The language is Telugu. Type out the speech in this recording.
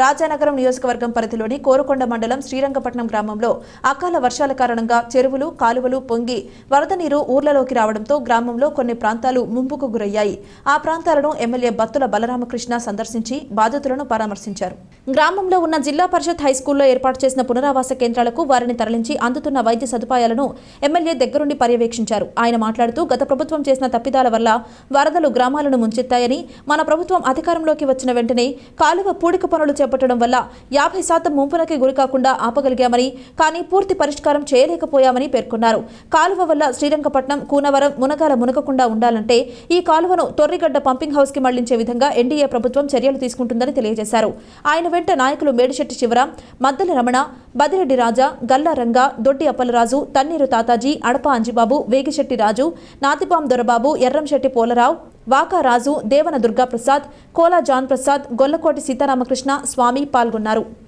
రాజానగరం నియోజకవర్గం పరిధిలోని కోరుకొండ మండలం శ్రీరంగపట్నం గ్రామంలో అకాల వర్షాల కారణంగా చెరువులు కాలువలు పొంగి వరద నీరు ఊర్లలోకి రావడంతో గ్రామంలో కొన్ని ప్రాంతాలు ముంపుకు గురయ్యాయి. ఆ ప్రాంతాలను ఎమ్మెల్యే బత్తుల బలరామకృష్ణ సందర్శించి బాధితులను పరామర్శించారు. గ్రామంలో ఉన్న జిల్లా పరిషత్ హైస్కూల్లో ఏర్పాటు చేసిన పునరావాస కేంద్రాలకు వారిని తరలించి అందుతున్న వైద్య సదుపాయాలను ఎమ్మెల్యే దగ్గరుండి పర్యవేక్షించారు. ఆయన మాట్లాడుతూ గత ప్రభుత్వం చేసిన తప్పిదాల వల్ల వరదలు గ్రామాలను ముంచెత్తాయని మన ప్రభుత్వం అధికారంలోకి వచ్చిన వెంటనే కాలువ పూడిక పనులు చేపట్టడం వల్ల యాభై శాతం ముంపునకి గురికాకుండా ఆపగలిగామని కానీ పూర్తి పరిష్కారం చేయలేకపోయామని పేర్కొన్నారు. కాలువ వల్ల శ్రీరంగపట్నం కూనవరం మునగాల మునగకుండా ఉండాలంటే ఈ కాలువను తొర్రిగడ్డ పంపింగ్ హౌస్కి మళ్ళించే విధంగా ఎన్డీఏ ప్రభుత్వం చర్యలు తీసుకుంటుందని తెలియజేశారు. ఆయన వెంట నాయకులు మేడిశెట్టి శివరాం మద్దెల రమణ బదిరెడ్డి రాజా గల్లారంగ దొడ్డి అప్పలరాజు తన్నీరు తాతాజీ అడప అంజిబాబు వేగిశెట్టి రాజు నాతిపాం దొరబాబు ఎర్రంశెట్టి పోలరావు వాకారాజు దేవన దుర్గాప్రసాద్ కోలా జాన్ ప్రసాద్ గొల్లకోటి సీతారామకృష్ణ స్వామి పాల్గొన్నారు.